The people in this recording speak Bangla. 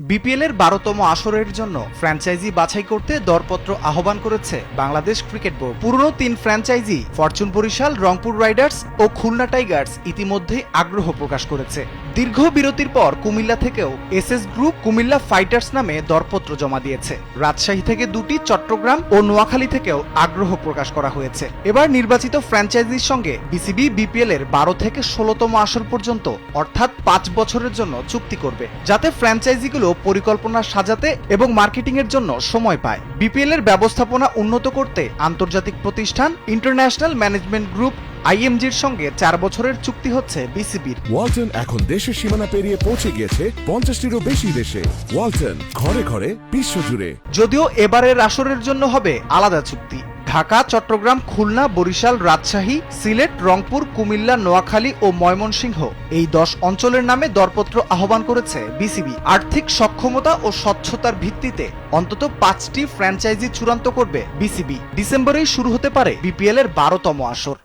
বিপিএল এর বারোতম আসরের জন্য ফ্র্যাঞ্চাইজি বাছাই করতে দরপত্র আহ্বান করেছে বাংলাদেশ ক্রিকেট বোর্ড। পুরনো তিন franchise, Fortune Barishal, Rangpur Riders ও খুলনা টাইগার্স ইতিমধ্যেই আগ্রহ প্রকাশ করেছে। দীর্ঘ বিরতির পর কুমিল্লা থেকেও এসএস গ্রুপ কুমিল্লা ফাইটার্স নামে দরপত্র জমা দিয়েছে। রাজশাহী থেকে দুটি, চট্টগ্রাম ও নোয়াখালী থেকেও আগ্রহ প্রকাশ করা হয়েছে। এবার নির্বাচিত ফ্র্যাঞ্চাইজির সঙ্গে বিসিবি বিপিএল এর বারো থেকে ষোলোতম আসর পর্যন্ত, অর্থাৎ পাঁচ বছরের জন্য চুক্তি করবে, যাতে ফ্র্যাঞ্চাইজিগুলো পরিকল্পনা সাজাতে এবং মার্কেটিং এর জন্য সময় পায়। বিপিএল এর ব্যবস্থাপনা উন্নত করতে আন্তর্জাতিক প্রতিষ্ঠান ইন্টারন্যাশনাল ম্যানেজমেন্ট গ্রুপ আইএমজির সঙ্গে চার বছরের চুক্তি হচ্ছে বিসিবির। ওয়ালটন এখন দেশের সীমানা পেরিয়ে পৌঁছে গিয়েছে পঞ্চাশটিরও বেশি দেশে। ওয়ালটন ঘরে ঘরে বিশ্বজুড়ে। যদিও এবারের আসরের জন্য হবে আলাদা চুক্তি। ঢাকা, চট্টগ্রাম, খুলনা, বরিশাল, রাজশাহী, সিলেট, রংপুর, কুমিল্লা, নোয়াখালী ও ময়মনসিংহ। এই দশ অঞ্চলের নামে দরপত্র আহ্বান করেছে বিসিবি। আর্থিক সক্ষমতা ও স্বচ্ছতার ভিত্তিতে অন্তত পাঁচটি ফ্র্যাঞ্চাইজি চূড়ান্ত করবে বিসিবি। ডিসেম্বরেই শুরু হতে পারে বিপিএল এর বারোতম আসর।